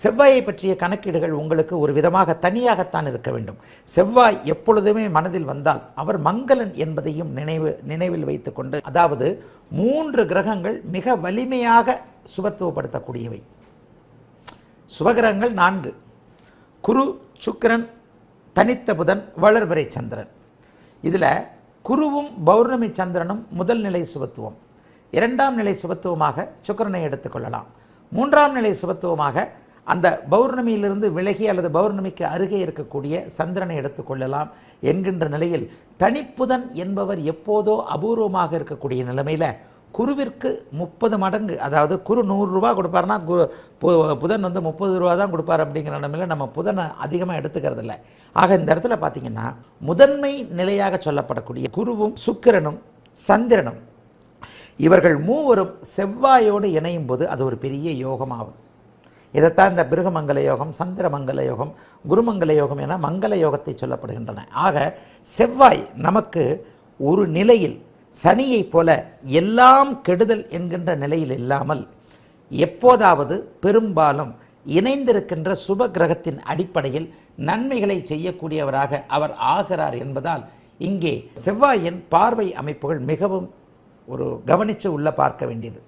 செவ்வாயை பற்றிய கணக்கீடுகள் உங்களுக்கு ஒரு விதமாக தனியாகத்தான் இருக்க வேண்டும். செவ்வாய் எப்பொழுதுமே மனதில் வந்தால் அவர் மங்களன் என்பதையும் நினைவு நினைவில் வைத்துக்கொண்டு அதாவது மூன்று கிரகங்கள் மிக வலிமையாக சுபத்துவப்படுத்தக்கூடியவை. சுபகிரகங்கள் நான்கு. குரு சுக்கிரன் தனித்த புதன் வளர்பிறை சந்திரன். இதில் குருவும் பௌர்ணமி சந்திரனும் முதல் நிலை சுபத்துவம். இரண்டாம் நிலை சுபத்துவமாக சுக்கிரனை எடுத்துக்கொள்ளலாம். மூன்றாம் நிலை சுபத்துவமாக அந்த பௌர்ணமியிலிருந்து விலகி அல்லது பௌர்ணமிக்கு அருகே இருக்கக்கூடிய சந்திரனை எடுத்துக்கொள்ளலாம் என்கின்ற நிலையில் தனிப்புதன் என்பவர் எப்போதோ அபூர்வமாக இருக்கக்கூடிய நிலைமையில் குருவிற்கு முப்பது மடங்கு அதாவது குரு நூறுரூவா கொடுப்பாருன்னா கு- பு- புதன் வந்து முப்பது ரூபா தான் கொடுப்பார் அப்படிங்கிற நிலைமையில் நம்ம புதனை அதிகமாக எடுத்துக்கிறது இல்லை ஆக இந்த இடத்துல பார்த்தீங்கன்னா முதன்மை நிலையாக சொல்லப்படக்கூடிய குருவும் சுக்கிரனும் சந்திரனும் இவர்கள் மூவரும் செவ்வாயோடு இணையும் போது அது ஒரு பெரிய யோகமாகும். இதைத்தான் இந்த பிருகமங்கல யோகம் சந்திரமங்கல யோகம் குருமங்கல யோகம் என மங்கள யோகத்தை சொல்லப்படுகின்றன. ஆக செவ்வாய் நமக்கு ஒரு நிலையில் சனியைப் போல எல்லாம் கெடுதல் என்கின்ற நிலையில் இல்லாமல் எப்போதாவது பெரும்பாலும் இணைந்திருக்கின்ற சுப கிரகத்தின் அடிப்படையில் நன்மைகளை செய்யக்கூடியவராக அவர் ஆகிறார் என்பதால் இங்கே செவ்வாயின் பார்வை அமைப்புகள் மிகவும் ஒரு கவனித்து உள்ள பார்க்க வேண்டியது.